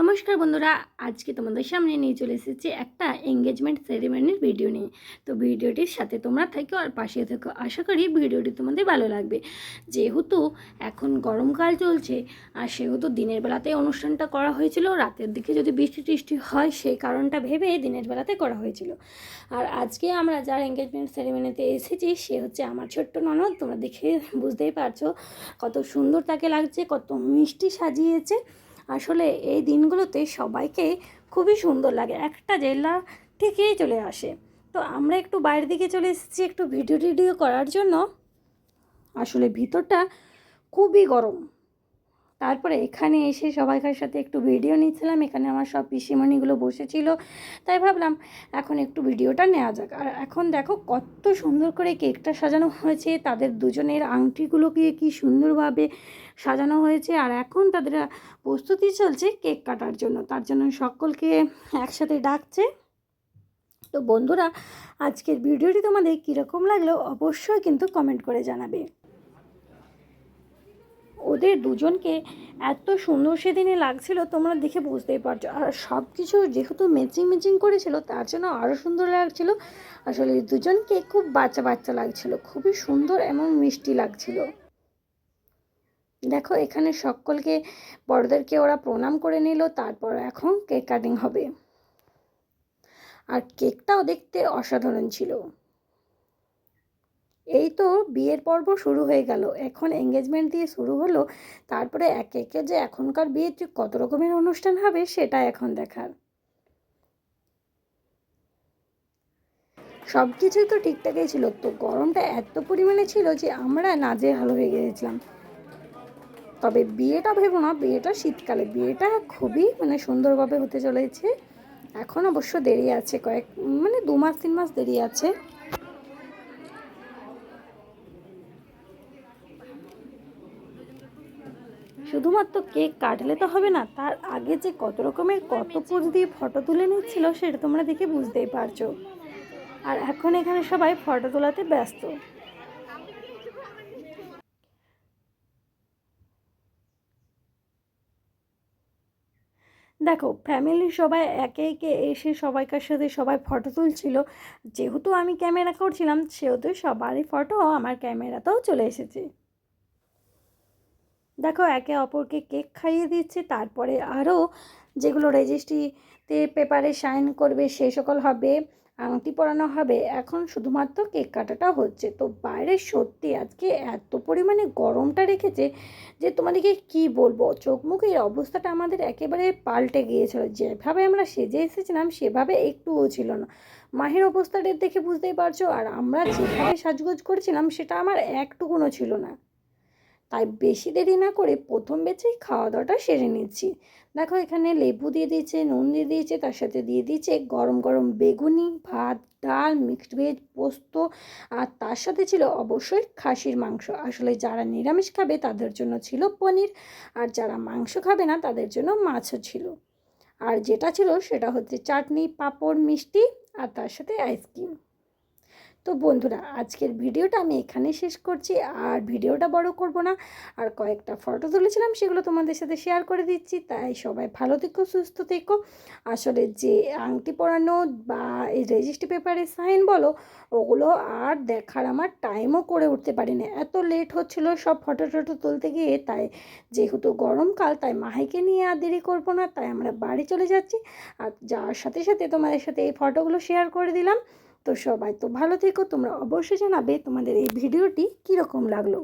নমস্কার বন্ধুরা, আজকে তোমাদের সামনে নিয়ে চলে এসেছি একটা এঙ্গেজমেন্ট সেরিমনির ভিডিও নিয়ে। তো ভিডিওটির সাথে তোমরা থেকো আর পাশে থেকো। আশা করি ভিডিওটি তোমাদের ভালো লাগবে। যেহেতু এখন গরমকাল চলছে, আর সেহেতু দিনের বেলাতে অনুষ্ঠানটা করা হয়েছিল, রাতের দিকে যদি বৃষ্টি টিষ্টি হয়, সেই কারণটা ভেবে দিনের বেলাতে করা হয়েছিল। আর আজকে আমরা যার এঙ্গেজমেন্ট সেরিমনিতে এসেছি, সে হচ্ছে আমার ছোট্ট ননদ। তোমরা দেখে বুঝতেই পারছ কত সুন্দর তাকে লাগছে, কত মিষ্টি সাজিয়েছে। আসলে এই দিনগুলোতে সবাইকে খুবই সুন্দর লাগে। একটা জেলা থেকেই চলে আসে। তো আমরা একটু বাইরের দিকে চলে এসেছি একটু ভিডিও টিডিও করার জন্য। আসলে ভিতরটা খুবই গরম। তারপরে এখানে এসে সবাইকার সাথে একটু ভিডিও নিচ্ছিলাম। এখানে আমার সব পিসিমণিগুলো বসেছিল। তাই ভাবলাম, এখন একটু ভিডিওটা নেওয়া যাক। আর এখন দেখো কত সুন্দর করে কেকটা সাজানো হয়েছে। তাদের দুজনের আংটিগুলোকে কি সুন্দরভাবে সাজানো হয়েছে। আর এখন তাদের প্রস্তুতি চলছে কেক কাটার জন্য। তার জন্য সকলকে একসাথে ডাকছে। তো বন্ধুরা, আজকের ভিডিওটি তোমাদের কীরকম লাগল অবশ্যই কিন্তু কমেন্ট করে জানাবে। ওদের দুজনকে এত সুন্দর সেদিনে লাগছিল, তোমরা দেখে বুঝতেই পারছ। আর সব কিছু যেহেতু ম্যাচিং ম্যাচিং করেছিল, তার জন্য আরও সুন্দর লাগছিল। আসলে দুজনকে খুব বাচ্চা বাচ্চা লাগছিল, খুবই সুন্দর এবং মিষ্টি লাগছিল। দেখো, এখানে সকলকে, বড়দেরকে ওরা প্রণাম করে নিল, তারপর এখন কেক কাটিং হবে। আর কেকটাও দেখতে অসাধারণ ছিল। এই তো বিয়ের পর্ব শুরু হয়ে গেল। এখন এঙ্গেজমেন্ট দিয়ে শুরু হলো। তারপরে একে একে যে এখনকার বিয়েতে কত রকমের অনুষ্ঠান হবে সেটা এখন দেখার। সব কিছুই তো ঠিকঠাকই ছিল। তো গরমটা এত পরিমাণে ছিল যে আমরা নাজে হালো হয়ে গিয়েছিলাম। তবে বিয়েটা ভেবো না, বিয়েটা শীতকালে। বিয়েটা খুবই মানে সুন্দরভাবে হতে চলেছে। এখন অবশ্য দেরি আছে, কয়েক মানে দু মাস, তিন মাস দেরি আছে। শুধুমাত্র কেক কাটলে তো হবে না, তার আগে যে কত রকমের কত পোজ দিয়ে ফটো তুলে নিচ্ছিল সেটা তোমরা দেখে বুঝতেই পারছ। আর এখন এখানে সবাই ফটো তোলাতে ব্যস্ত। দেখো, ফ্যামিলির সবাই একে একে এসে সবাইকার সাথে সবাই ফটো তুলছিল। যেহেতু আমি ক্যামেরা করছিলাম, সেহেতু সবারই ফটো আমার ক্যামেরাতেও চলে এসেছে। দেখো, একে অপরকে কেক খাইয়ে দিচ্ছে, তারপরে আরও যেগুলো রেজিস্ট্রিতে পেপারে সাইন করবে সেই সকল হবে, আংটি পরানো হবে, এখন শুধুমাত্র কেক কাটাটা হচ্ছে। তো বাইরে সত্যি আজকে এত পরিমাণে গরমটা রেখেছে যে তোমাদেরকে কি বলব? চোখ মুখের অবস্থাটা আমাদের একেবারে পাল্টে গিয়েছিল। যেভাবে আমরা সেজে এসেছিলাম, সেভাবে একটুও ছিল না। মাহের অবস্থাটা দেখে বুঝতেই পারছ, আর আমরা যেভাবে সাজগোজ করেছিলাম, সেটা আমার একটুকুনও ছিল না। তাই বেশি দেরি না করে প্রথম বেচেই খাওয়া দাওয়াটা সেরে নিচ্ছি। দেখো এখানে লেবু দিয়ে দিয়েছে, নুন দিয়ে দিয়েছে, তার সাথে দিয়ে দিয়েছে গরম গরম বেগুনি, ভাত, ডাল মিক্সড ভেজ পোস্ত আর তার সাথে ছিল অবশ্যই খাসির মাংস। আসলে যারা নিরামিষ খাবে তাদের জন্য ছিল পনির আর যারা মাংস খাবে না তাদের জন্য মাছও ছিল। আর যেটা ছিল সেটা হচ্ছে চাটনি, পাঁপড়, মিষ্টি আর তার সাথে আইসক্রিম তো বন্ধুরা, আজকের ভিডিওটা আমি এখানে শেষ করছি। আর ভিডিওটা বড় করব না, আর কয়েকটা ফটো তুলেছিলাম, সেগুলো তোমাদের সাথে শেয়ার করে দিচ্ছি। তাই সবাই ভালো থেকো, সুস্থ থেকো। আসলে যে আংটি পরানো বা এই রেজিস্ট্রি পেপারে সাইন বলো, ওগুলো আর দেখার আমার টাইমও করে উঠতে পারিনি। এত লেট হচ্ছিল সব ফটো টটো তুলতে গিয়ে, তাই যেহেতু গরমকাল, তাই মাহিকে নিয়ে আর দেরি করব না, তাই আমরা বাড়ি চলে যাচ্ছি। আর যাওয়ার সাথে সাথে তোমাদের সাথে এই ফটোগুলো শেয়ার করে দিলাম। তো সবাই তো ভালো থেকো তোমরা অবশ্যই জানাবে তোমাদের এই ভিডিওটি কীরকম লাগল।